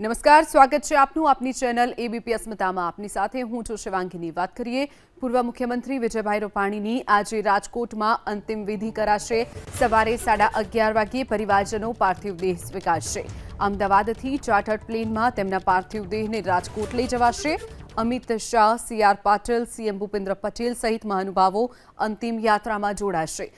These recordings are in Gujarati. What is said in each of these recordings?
નમસ્કાર, સ્વાગત છે આપનું. આપની ચેનલ એબીપી અસ્મિતામાં. આપની સાથે હું છું શિવાંગીની. વાત કરીએ પૂર્વ મુખ્યમંત્રી વિજયભાઈ રૂપાણીની. આજે રાજકોટમાં અંતિમ વિધિ કરાશે. સવારે સાડા અગિયાર વાગ્યે પરિવારજનો પાર્થિવ દેહ સ્વીકારશે. અમદાવાદથી ચાર્ટર્ડ પ્લેનમાં તેમના પાર્થિવ દેહને રાજકોટ લઈ જવાશે. Amit Shah, C R Patil CM Bhupendra Patel સહિત મહાનુભાવો અંતિમ યાત્રામાં જોડાશે.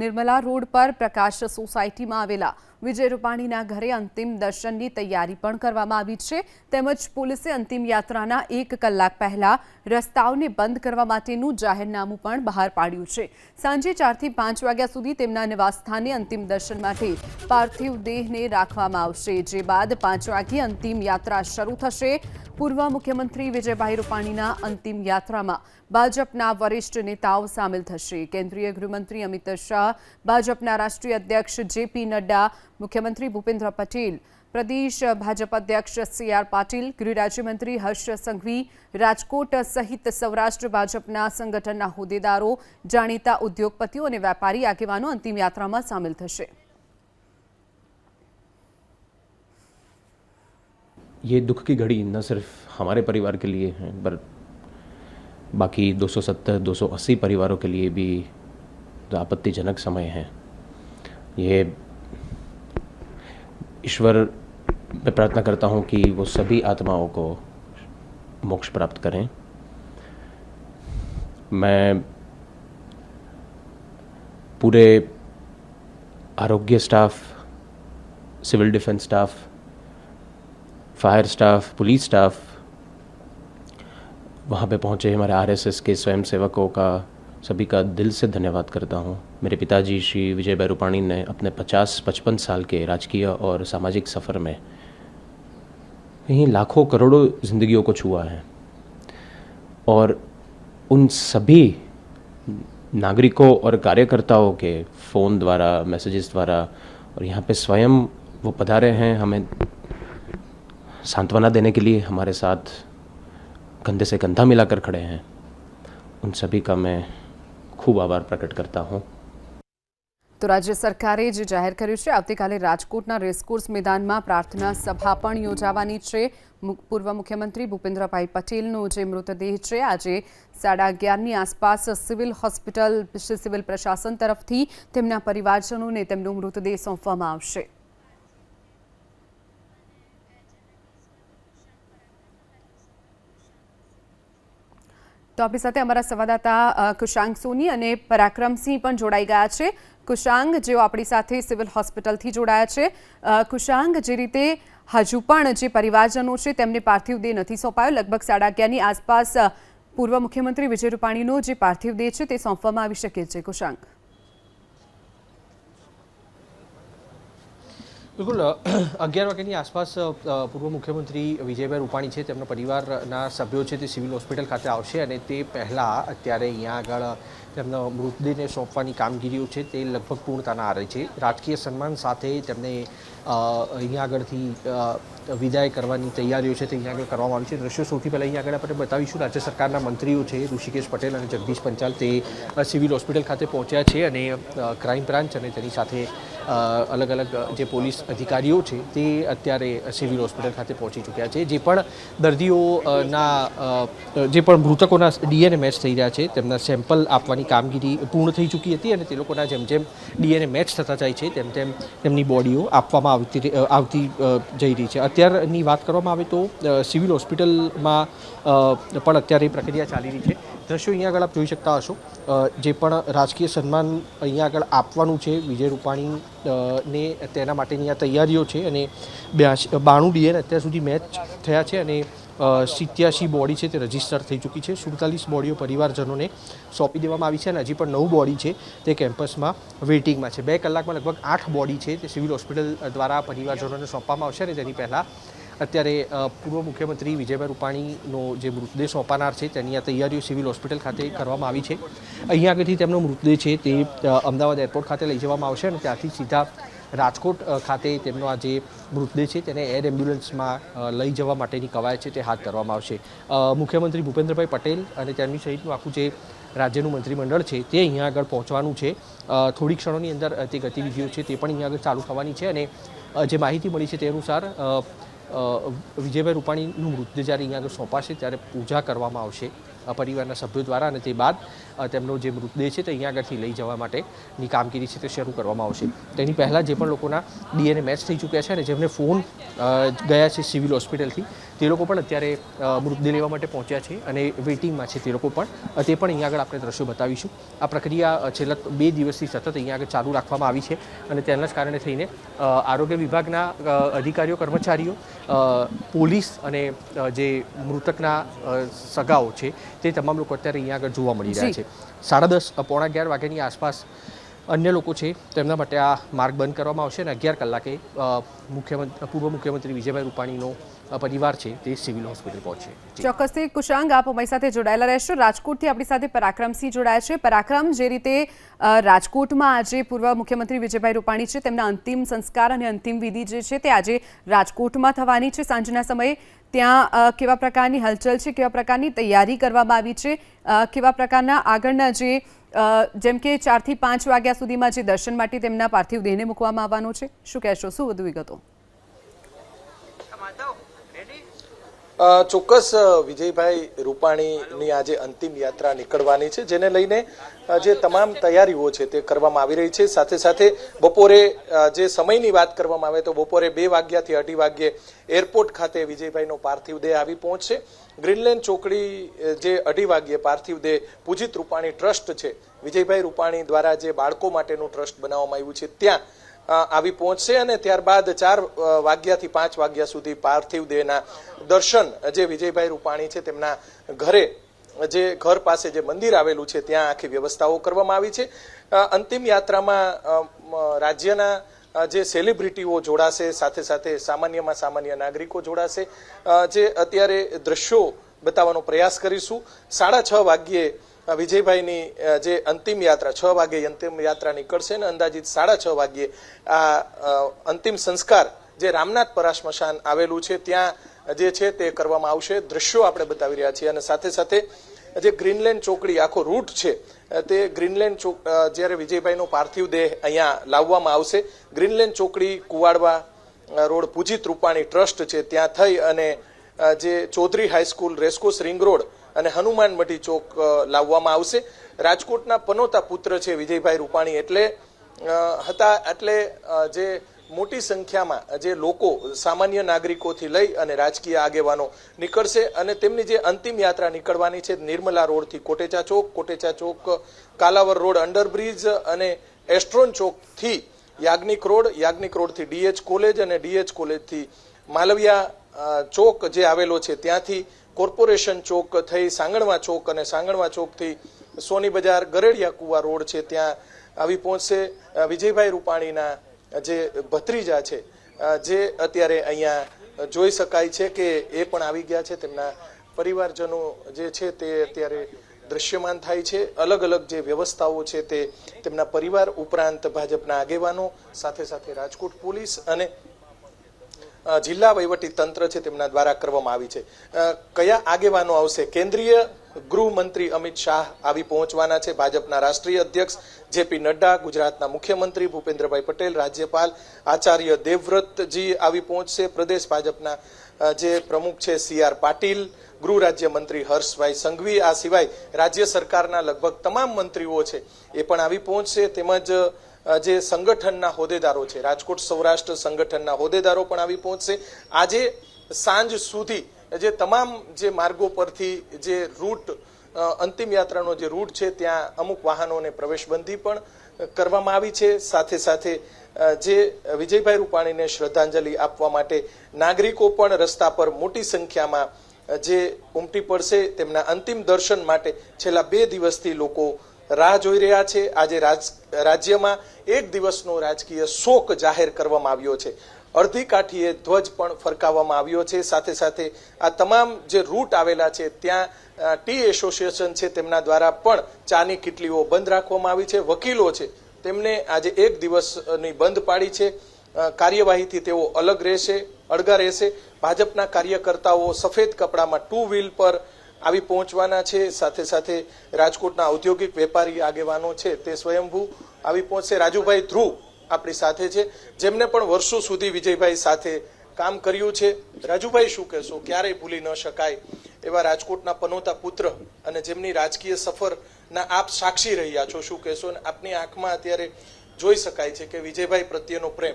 નિર્મલા રોડ પર પ્રકાશ સોસાયટીમાં આવેલા વિજય રૂપાણીના ઘરે અંતિમ દર્શનની તૈયારી પણ કરવામાં આવી છે. તેમજ પોલીસે અંતિમ યાત્રાના એક કલાક પહેલા રસ્તાઓને બંધ કરવા માટેનું જાહેરનામું પણ બહાર પાડ્યું છે. સાંજે ચારથી પાંચ વાગ્યા સુધી તેમના નિવાસસ્થાને અંતિમ દર્શન માટે પાર્થિવ દેહને રાખવામાં આવશે. જે બાદ પાંચ વાગ્યે અંતિમ યાત્રા શરૂ થશે. પૂર્વ મુખ્યમંત્રી વિજયભાઈ રૂપાણીના અંતિમ યાત્રામાં ભાજપના વરિષ્ઠ નેતાઓ સામેલ થશે. કેન્દ્રીય ગૃહમંત્રી અમિત શાહ, ભાજપના રાષ્ટ્રીય અધ્યક્ષ જેપી નડ્ડા મુખ્યમંત્રી ભૂપેન્દ્ર પટેલ પ્રદેશ ભાજપ અધ્યક્ષ સી આર પાટીલ ગૃહ રાજ્યમંત્રી હર્ષ સંઘવી રાજકોટ સહિત સૌરાષ્ટ્ર ભાજપના સંગઠનના હોદ્દેદારો જાણીતા ઉદ્યોગપતિઓ અને વેપારી આગેવાનો અંતિમ યાત્રામાં સામેલ થશે ये दुख की घड़ी न सिर्फ हमारे परिवार के लिए है पर बाकी 270 280 परिवारों के लिए भी जो आपत्तिजनक समय है ये ईश्वर, मैं प्रार्थना करता हूँ कि वो सभी आत्माओं को मोक्ष प्राप्त करें। मैं पूरे आरोग्य staff, civil defence staff, fire staff, police staff, वहाँ पे पहुँचे हमारे आरएसएस के स्वयंसेवकों का सभी का दिल से धन्यवाद करता हूँ। मेरे पिताजी श्री विजय भाई रूपाणी ने अपने 50-55 साल के राजकीय और सामाजिक सफ़र में कहीं लाखों करोड़ों ज़िंदगियों को छुआ है और उन सभी नागरिकों और कार्यकर्ताओं के फ़ोन द्वारा, मैसेजेस द्वारा और यहाँ पे स्वयं वो पधारे हैं हमें सांत्वना देने के लिए हमारे साथ कंधे से कंधा मिलाकर खड़े हैं। उन सभी का मैं ખૂબ આભાર પ્રકટ કરતા હું. તો રાજ્ય સરકારે જે જાહેર કર્યું છે, આવતીકાલે રાજકોટના રેસકોર્સ મેદાનમાં પ્રાર્થના સભા પણ યોજાવાની છે. પૂર્વ મુખ્યમંત્રી ભૂપેન્દ્રભાઈ પટેલનો જે મૃતદેહ છે, આજે સાડા અગિયારની આસપાસ સિવિલ હોસ્પિટલ, સિવિલ પ્રશાસન તરફથી તેમના પરિવારજનોને તેમનો મૃતદેહ સોંપવામાં આવશે. તો આપણી સાથે અમારા સંવાદદાતા કુશાંગ સોની અને પરાક્રમસિંહ પણ જોડાઈ ગયા છે. કુશાંગ, જેઓ આપણી સાથે સિવિલ હોસ્પિટલથી જોડાયા છે. કુશાંગ, જે રીતે હજુ પણ જે પરિવારજનો છે, તેમને પાર્થિવ દેહ નથી સોંપાયો. લગભગ સાડા અગિયારની આસપાસ પૂર્વ મુખ્યમંત્રી વિજય રૂપાણીનો જે પાર્થિવ દેહ છે, તે સોંપવામાં આવી શકે છે. કુશાંગ. બિલકુલ અગિયાર વાગ્યાની આસપાસ પૂર્વ મુખ્યમંત્રી વિજયભાઈ રૂપાણી છે, તેમના પરિવારના સભ્યો છે, તે સિવિલ હોસ્પિટલ ખાતે આવશે અને તે પહેલાં અત્યારે અહીંયા આગળ તેમના મૃતદેહને સોંપવાની કામગીરીઓ છે, તે લગભગ પૂર્ણતાના આરે છે. રાજકીય સન્માન સાથે તેમને અહીંયા આગળથી વિદાય કરવાની તૈયારીઓ છે તે અહીંયા આગળ કરવામાં આવી છે. દ્રશ્યો સૌથી પહેલાં અહીંયા આગળ આપણે બતાવીશું. રાજ્ય સરકારના મંત્રીઓ છે, ઋષિકેશ પટેલ અને જગદીશ પંચાલ તે સિવિલ હોસ્પિટલ ખાતે પહોંચ્યા છે અને ક્રાઇમ બ્રાન્ચ અને તેની સાથે અલગ અલગ જે પોલીસ અધિકારીઓ છે તે અત્યારે સિવિલ હોસ્પિટલ ખાતે પહોંચી ચૂક્યા છે. જે પણ દર્દીઓના જે પણ મૃતકોના ડીએનએ મેચ થઈ રહ્યા છે, તેમના સેમ્પલ આપવાની કામગીરી પૂર્ણ થઈ ચૂકી હતી અને તે લોકોના જેમ જેમ ડીએનએ મેચ થતા જાય છે તેમ તેમ તેમની બોડીઓ આપવામાં આવતી આવતી જઈ રહી છે. અત્યારની વાત કરવામાં આવે તો સિવિલ હોસ્પિટલમાં પણ અત્યારે પ્રક્રિયા ચાલી રહી છે. દ્રશ્યો અહીંયા આગળ આપ જોઈ શકતા હશો. જે પણ રાજકીય સન્માન અહીંયા આગળ આપવાનું છે વિજય રૂપાણી ને તેના માટેની આ તૈયારીઓ છે અને બ્યાસી, બાણું ડીએન અત્યાર સુધી મેચ થયા છે અને સિત્યાસી બોડી છે તે રજિસ્ટર થઈ ચૂકી છે. સુડતાલીસ બોડીઓ પરિવારજનોને સોંપી દેવામાં આવી છે અને હજી પણ નવ બોડી છે તે કેમ્પસમાં વેઇટિંગમાં છે. બે કલાકમાં લગભગ આઠ બોડી છે તે સિવિલ હોસ્પિટલ દ્વારા પરિવારજનોને સોંપવામાં આવશે અને તેની પહેલાં અત્યારે પૂર્વ મુખ્યમંત્રી વિજયભાઈ રૂપાણીનો જે મૃતદેહ સોંપાનાર છે તેની આ તૈયારીઓ સિવિલ હોસ્પિટલ ખાતે કરવામાં આવી છે. અહીંયા આગળથી તેમનો મૃતદેહ છે તે અમદાવાદ એરપોર્ટ ખાતે લઈ જવામાં આવશે અને ત્યાંથી સીધા રાજકોટ ખાતે તેમનો આ જે મૃતદેહ છે તેને એર એમ્બ્યુલન્સમાં લઈ જવા માટેની કવાયત છે તે હાથ ધરવામાં આવશે. મુખ્યમંત્રી ભૂપેન્દ્રભાઈ પટેલ અને તેમની સહિતનું આખું જે રાજ્યનું મંત્રીમંડળ છે તે અહીંયા આગળ પહોંચવાનું છે. થોડી ક્ષણોની અંદર તે ગતિવિધિઓ છે તે પણ અહીંયા આગળ ચાલુ થવાની છે અને જે માહિતી મળી છે તે અનુસાર વિજયભાઈ રૂપાણીનું મૃતદેહ જ્યારે અહીંયા આગળ સોંપાશે ત્યારે પૂજા કરવામાં આવશે. પરિવારના સભ્યો દ્વારા અને તે બાદ તેમનો જે મૃતદેહ છે તે અહીંયા આગળથી લઈ જવા માટેની કામગીરી છે તે શરૂ કરવામાં આવશે. તેની પહેલાં જે પણ લોકોના ડીએનએ મેચ થઈ ચૂક્યા છે અને જેમને ફોન ગયા છે સિવિલ હોસ્પિટલથી તે લોકો પણ અત્યારે મૃતદેહ લેવા માટે પહોંચ્યા છે અને વેઇટિંગમાં છે તે લોકો પણ. તે પણ અહીંયા આગળ આપણે દ્રશ્યો બતાવીશું. આ પ્રક્રિયા છેલ્લા બે દિવસથી સતત અહીંયા આગળ ચાલુ રાખવામાં આવી છે અને તેના જ કારણે થઈને આરોગ્ય વિભાગના અધિકારીઓ કર્મચારીઓ પોલીસ અને જે મૃતકના સગાઓ છે તે તમામ લોકો અત્યારે અહીંયા આગળ જોવા મળી રહ્યા છે. સાડા દસ પોણા અગિયાર વાગ્યાની આસપાસ અન્ય લોકો છે, તેમના માટે આ માર્ગ બંધ કરવામાં આવશે અને અગિયાર કલાકે મુખ્યમંત્રી, પૂર્વ મુખ્યમંત્રી વિજયભાઈ રૂપાણીનો પરિવાર છે તે સિવિલ હોસ્પિટલ પહોંચશે ચોક્કસથી, કુશાંગ, આપ અમારી સાથે જોડાયેલા રહેશો. રાજકોટથી આપણી સાથે પરાક્રમસિંહ જોડાયા છે. પરાક્રમ જે રીતે રાજકોટમાં આજે પૂર્વ મુખ્યમંત્રી વિજયભાઈ રૂપાણી છે, તેમના અંતિમ સંસ્કાર અને અંતિમ વિધિ જે છે તે આજે રાજકોટમાં થવાની છે. સાંજના સમયે ત્યાં કેવા પ્રકારની હલચલ છે, કેવા પ્રકારની તૈયારી કરવામાં આવી છે કેવા પ્રકારના આગળના જે જેમ કે ચારથી પાંચ વાગ્યા સુધીમાં જે દર્શન માટે તેમના પાર્થિવ દેહને મૂકવામાં આવવાનો છે. શું કહેશો? શું વધુ વિગતો? ચોક્કસ વિજયભાઈ રૂપાણીની આજે અંતિમ યાત્રા નીકળવાની છે, જેને લઈને જે તમામ તૈયારીઓ છે તે કરવામાં આવી રહી છે. સાથે સાથે બપોરે જે સમયની વાત કરવામાં આવે તો બપોરે બે વાગ્યાથી અઢી વાગ્યે એરપોર્ટ ખાતે વિજયભાઈનો પાર્થિવ દેહ આવી પહોંચશે. ગ્રીનલેન્ડ ચોકડી જે અઢી વાગ્યે પાર્થિવ દેહ પૂજિત રૂપાણી ટ્રસ્ટ છે. વિજયભાઈ રૂપાણી દ્વારા જે બાળકો માટેનું ટ્રસ્ટ બનાવવામાં આવ્યું છે, ત્યાં આવી પહોંચશે અને ત્યારબાદ ચાર વાગ્યાથી પાંચ વાગ્યા સુધી પાર્થિવ દેહના દર્શન, જે વિજયભાઈ રૂપાણી છે તેમના ઘરે, જે ઘર પાસે જે મંદિર આવેલું છે, ત્યાં આખી વ્યવસ્થાઓ કરવામાં આવી છે. અંતિમ યાત્રામાં રાજ્યના જે સેલિબ્રિટીઓ જોડાશે, સાથે સાથે સામાન્યમાં સામાન્ય નાગરિકો જોડાશે. જે અત્યારે દ્રશ્યો બતાવવાનો પ્રયાસ કરીશું. સાડા છ વાગ્યે વિજયભાઈની જે અંતિમ યાત્રા, છ વાગે અંતિમ યાત્રા નીકળશે ને અંદાજિત સાડા છ વાગ્યે આ અંતિમ સંસ્કાર જે રામનાથ સ્મશાન આવેલું છે, ત્યાં જે છે તે કરવામાં આવશે. દ્રશ્યો આપણે બતાવી રહ્યા છીએ અને સાથે સાથે જે ગ્રીનલેન્ડ ચોકડી આખો રૂટ છે તે ગ્રીનલેન્ડ ચોક જ્યારે વિજયભાઈનો પાર્થિવ દેહ અહીંયા લાવવામાં આવશે. ગ્રીનલેન્ડ ચોકડી કુવાડવા રોડ પૂજિત રૂપાણી ટ્રસ્ટ છે, ત્યાં થઈ અને જે Chaudhary high school race course ring road અને હનુમાન મઢી ચોક લાવવામાં આવશે. રાજકોટના પનોતા પુત્ર છે વિજયભાઈ રૂપાણી એટલે હતા એટલે જે મોટી સંખ્યામાં જે લોકો સામાન્ય નાગરિકોથી લઈ અને રાજકીય આગેવાનો નીકળશે અને તેમની જે અંતિમ યાત્રા નીકળવાની છે નિર્મલા રોડથી કોટેચા ચોક કોટેચા ચોક, કાલાવર રોડ, અંડરબ્રિજ અને એસ્ટ્રોન ચોકથી યાજ્ઞિક રોડ, યાજ્ઞિક રોડથી ડીએચ કોલેજ અને ડીએચ કોલેજથી માલવિયા ચોક જે આવેલો છે ત્યાંથી કોર્પોરેશન ચોક થઈ, સાંગણવા ચોક અને સાંગણવા ચોકથી સોની બજાર ગરેડિયા કુવા રોડ છે, ત્યાં આવી પહોંચશે. વિજયભાઈ રૂપાણીના જે ભત્રીજા છે જે અત્યારે અહીંયા જોઈ શકાય છે કે એ પણ આવી ગયા છે. તેમના પરિવારજનો જે છે તે અત્યારે દ્રશ્યમાન થાય છે. અલગ અલગ જે વ્યવસ્થાઓ છે તે તેમના પરિવાર ઉપરાંત ભાજપના આગેવાનો, સાથે સાથે રાજકોટ પોલીસ અને જિલ્લા વહીવટી તંત્ર છે તેમના દ્વારા કરવામાં આવી છે. કયા આગેવાનો આવશે? કેન્દ્રીય ગૃહમંત્રી અમિત શાહ આવી પહોંચવાના છે. ભાજપના રાષ્ટ્રીય અધ્યક્ષ જેપી નડ્ડા, ગુજરાતના મુખ્યમંત્રી ભૂપેન્દ્રભાઈ પટેલ, રાજ્યપાલ આચાર્ય દેવવ્રતજી આવી પહોંચશે. પ્રદેશ ભાજપના જે પ્રમુખ છે સી આર પાટીલ, ગૃહ રાજ્યમંત્રી હર્ષભાઈ સંઘવી, આ સિવાય રાજ્ય સરકારના લગભગ તમામ મંત્રીઓ છે એ પણ આવી પહોંચશે. તેમજ જે સંગઠનના હોદ્દેદારો છે, રાજકોટ સૌરાષ્ટ્ર સંગઠનના હોદ્દેદારો પણ આવી પહોંચશે. આજે સાંજ સુધી જે તમામ જે માર્ગો પરથી જે રૂટ અંતિમ યાત્રાનો જે રૂટ છે, ત્યાં અમુક વાહનોને પ્રવેશબંધી પણ કરવામાં આવી છે. સાથે સાથે જે વિજયભાઈ રૂપાણીને શ્રદ્ધાંજલિ આપવા માટે નાગરિકો પણ રસ્તા પર મોટી સંખ્યામાં જે ઉમટી પડશે, તેમના અંતિમ દર્શન માટે છેલ્લા બે દિવસથી લોકો રાહ જોઈ રહ્યા છે. આજે રાજ, રાજ્યમાં એક દિવસનો રાજકીય શોક જાહેર કરવામાં આવ્યો છે. અડધી કાઠીએ ધ્વજ પણ ફરકાવવામાં આવ્યો છે. સાથે સાથે આ તમામ જે રૂટ આવેલા છે, ત્યાં ટી એસોસિએશન છે તેમના દ્વારા પણ ચાની કિટલીઓ બંધ રાખવામાં આવી છે. વકીલો છે તેમને આજે એક દિવસની બંધ પાડી છે. કાર્યવાહીથી તેઓ અલગ રહેશે, અળગા રહેશે. ભાજપના કાર્યકર્તાઓ સફેદ કપડામાં ટુ વ્હીલ પર આવી પહોંચવાના છે, સાથે સાથે રાજકોટના ઔદ્યોગિક વેપારી આગેવાનો છે, તે સ્વયંભૂ આવી પહોંચશે. રાજુભાઈ ધ્રુવ આપણી સાથે છે, જેમને પણ વર્ષો સુધી વિજયભાઈ સાથે કામ કર્યું છે. રાજુભાઈ, શું કહેશો? ક્યારેય ભૂલી ન શકાય એવા રાજકોટના પનોતા પુત્ર અને જેમની રાજકીય સફરના આપ સાક્ષી રહ્યા છો. શું કહેશો? અને આપની આંખમાં અત્યારે જોઈ શકાય છે કે વિજયભાઈ પ્રત્યેનો પ્રેમ.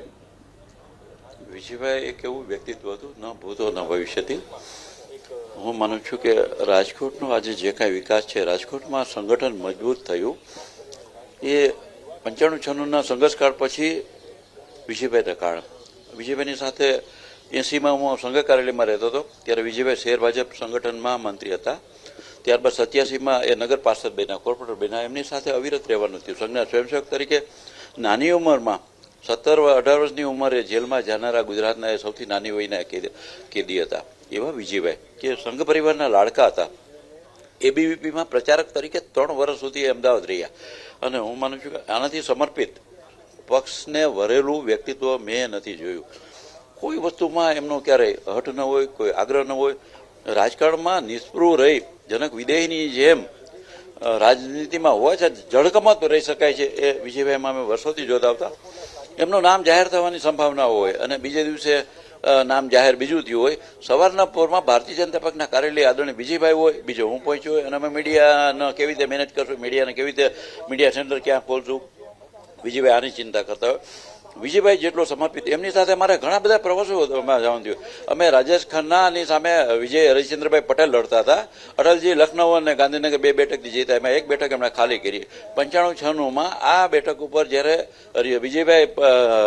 વિજયભાઈ, એક એવું વ્યક્તિત્વ હતું, ન ભૂતો, ન ભવિષ્યથી. હું માનું છું કે રાજકોટનો આજે જે કાંઈ વિકાસ છે, રાજકોટમાં સંગઠન મજબૂત થયું. એ પંચાણું છન્નુંના સંઘર્ષકાળ પછી વિજયભાઈના કાળ વિજયભાઈની સાથે એંસીમાં હું સંઘ કાર્યાલયમાં રહેતો હતો, ત્યારે વિજયભાઈ શેર ભાજપ સંગઠનમાં મંત્રી હતા. ત્યારબાદ સત્યાસીમાં એ નગર પાર્ષદ બન્યા, કોર્પોરેટર બન્યા. એમની સાથે અવિરત રહેવાનું થયું. સંઘના સ્વયંસેવક તરીકે નાની ઉંમરમાં, સત્તર અઢાર વર્ષની ઉંમરે જેલમાં જનારા ગુજરાતના એ સૌથી નાની વયના કેદી હતા. એવા વિજયભાઈ કે સંઘ પરિવારના લાડકા હતા. એબીવીપીમાં પ્રચારક તરીકે ત્રણ વર્ષ સુધી અમદાવાદ રહ્યા. અને હું માનું છું કે આનાથી સમર્પિત પક્ષને વરેલું વ્યક્તિત્વ મેં નથી જોયું. કોઈ વસ્તુમાં એમનો ક્યારેય હઠ ન હોય, કોઈ આગ્રહ ન હોય. રાજકારણમાં નિષ્પૃહ રહી, જનક વિદેહીની જેમ રાજનીતિમાં રાજનીતિમાં છે છતાં જળકમત રહી શકાય છે એ વિજયભાઈમાં અમે વર્ષોથી જોતા આવતા. એમનું નામ જાહેર થવાની સંભાવના હોય અને બીજે દિવસે નામ જાહેર બીજું થયું હોય. સવારના પોરમાં ભારતીય જનતા પક્ષના કાર્યાલય આદરણીય વિજયભાઈ હોય, બીજો હું પહોંચ્યો હોય. અને અમે મીડિયાને કેવી રીતે મેનેજ કરશું, મીડિયાને કેવી રીતે, મીડિયા સેન્ટર ક્યાં ખોલશું? વિજયભાઈ આની ચિંતા કરતા હોય. વિજયભાઈ જેટલો સમર્પિત, એમની સાથે મારે ઘણા બધા પ્રવાસો જવાનું થયું. અમે રાજેશ ખન્નાની સામે વિજય હરિશ્ચંદ્રભાઈ પટેલ લડતા હતા. અટલજી લખનઉ અને ગાંધીનગર બે બેઠકથી જીતા એમાં એક બેઠક એમણે ખાલી કરી. પંચાણું છન્નુંમાં આ બેઠક ઉપર જ્યારે વિજયભાઈ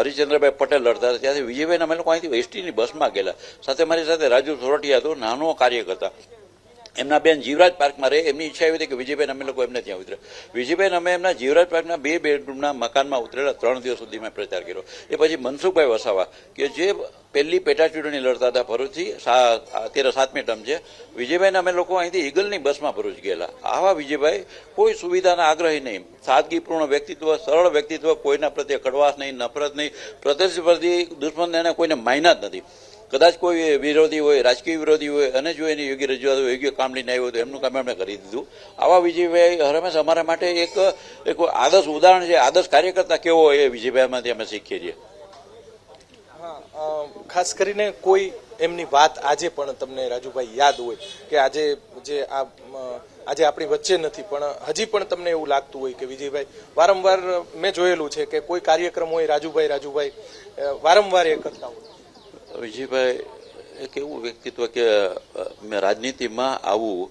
હરિશ્ચંદ્રભાઈ પટેલ લડતા હતા, ત્યાંથી વિજયભાઈને અમે લોકો અહીંથી એસટીની બસમાં ગયેલા. સાથે મારી સાથે રાજુ સોરઠિયા હતો, નાનો કાર્યકર્તા. એમના બેન જીવરાજ પાર્કમાં રહે, એમની ઈચ્છા એવી હતી કે વિજયભાઈ અમે લોકો એમને ત્યાં ઉતરે. વિજયભાઈ અમે એમના જીવરાજ પાર્કના બે બેડરૂમના મકાનમાં ઉતરેલા ત્રણ દિવસ સુધી મેં પ્રચાર કર્યો. એ પછી મનસુખભાઈ વસાવા, કે જે પહેલી પેટા ચૂંટણી લડતા હતા ભરૂચથી અત્યારે સાતમી ટર્મ છે, વિજયભાઈને અમે લોકો અહીંથી ઈગલની બસમાં ભરૂચ ગયેલા. આવા વિજયભાઈ કોઈ સુવિધાના આગ્રહી નહીં. સાદગીપૂર્ણ વ્યક્તિત્વ, સરળ વ્યક્તિત્વ કોઈના પ્રત્યે કડવાશ નહીં, નફરત નહીં. પ્રતિસ્પર્ધી દુશ્મન એને કોઈને માયના જ નથી. કદાચ કોઈ વિરોધી હોય, રાજકીય વિરોધી હોય, અને જો એની યોગ્ય રજૂઆત હોય, યોગ્ય કામ લઈને આવ્યું તો એમનું કામ એમણે કરી દીધું. આવા વિજયભાઈ હરમેશ અમારા માટે એક એક આદર્શ ઉદાહરણ છે. આદર્શ કાર્યકર્તા કેવો હોય એ વિજયભાઈમાંથી અમે શીખીએ છીએ. ખાસ કરીને કોઈ એમની વાત આજે પણ તમને રાજુભાઈ યાદ હોય કે આજે જે આ આજે આપણી વચ્ચે નથી, પણ હજી પણ તમને એવું લાગતું હોય કે વિજયભાઈ, વારંવાર મેં જોયેલું છે કે કોઈ કાર્યક્રમ હોય, રાજુભાઈ રાજુભાઈ વારંવાર એ કરતા હોય. વિજયભાઈ એક એવું વ્યક્તિત્વ કે મેં રાજનીતિમાં આવું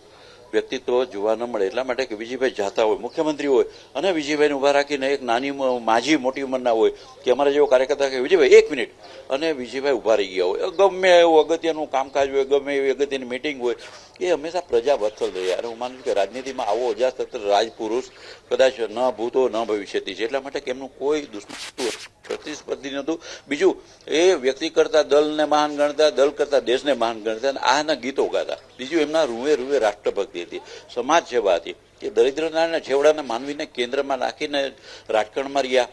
વ્યક્તિત્વ જોવા ન મળે એટલા માટે કે વિજયભાઈ જાતા હોય, મુખ્યમંત્રી હોય અને વિજયભાઈને ઊભા રાખીને એક નાની માજી મોટી ઉંમરના હોય કે અમારા જેવો કાર્યકર્તા કે વિજયભાઈ, એક મિનિટ. અને વિજયભાઈ ઊભા રહી ગયા હોય. ગમે એવું અગત્યનું કામકાજ હોય, ગમે એવી અગત્યની મિટિંગ હોય, એ હંમેશા પ્રજા વત્સલ રહ્યા અને હું માનું છું કે રાજનીતિમાં આવો અજાસત્ર રાજપુરુષ કદાચ ન ભૂતો, ન ભવિષ્યથી છે, એટલા માટે કે એમનું કોઈ દુશ્મન પ્રતિસ્પર્ધી નહોતું બીજું એ વ્યક્તિ કરતા દલને મહાન ગણતા દલ કરતા દેશને મહાન ગણતા અને આના ગીતો ગાતા. બીજું એમના રૂવે રૂવે રાષ્ટ્રભક્તિ હતી. સમાજ સેવા હતી. કે દરિદ્રતા અને છેવડાના માનવીને કેન્દ્રમાં નાખીને રાજકારણમાં રહ્યા.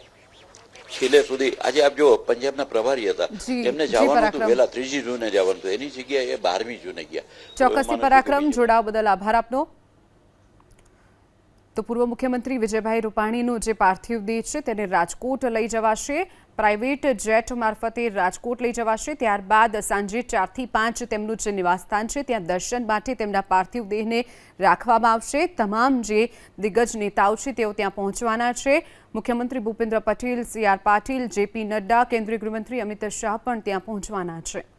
છેલ્લે સુધી આજે આપ જો પંજાબના પ્રભારી હતા. એમને જવાનું હતું. વહેલા ત્રીજી જૂને જવાનું હતું. એની જગ્યાએ બારમી જૂને ગયા. ચોક્કસથી પરાક્રમ. જોડાવા બદલ આભાર આપનો. તો પૂર્વ મુખ્યમંત્રી વિજયભાઈ રૂપાણીનું જે પાર્થિવ દેહ છે તેને રાજકોટ લઈ જવાશે. પ્રાઇવેટ જેટ મારફતે રાજકોટ લઈ જવાશે. ત્યારબાદ સાંજે ચારથી પાંચ તેમનું જે નિવાસસ્થાન છે, ત્યાં દર્શન માટે તેમના પાર્થિવ દેહને રાખવામાં આવશે. તમામ જે દિગ્ગજ નેતાઓ છે તેઓ ત્યાં પહોંચવાના છે. મુખ્યમંત્રી ભૂપેન્દ્ર પટેલ, સી પાટીલ જેપી નડ્ડા, કેન્દ્રીય ગૃહમંત્રી અમિત શાહ પણ ત્યાં પહોંચવાના છે.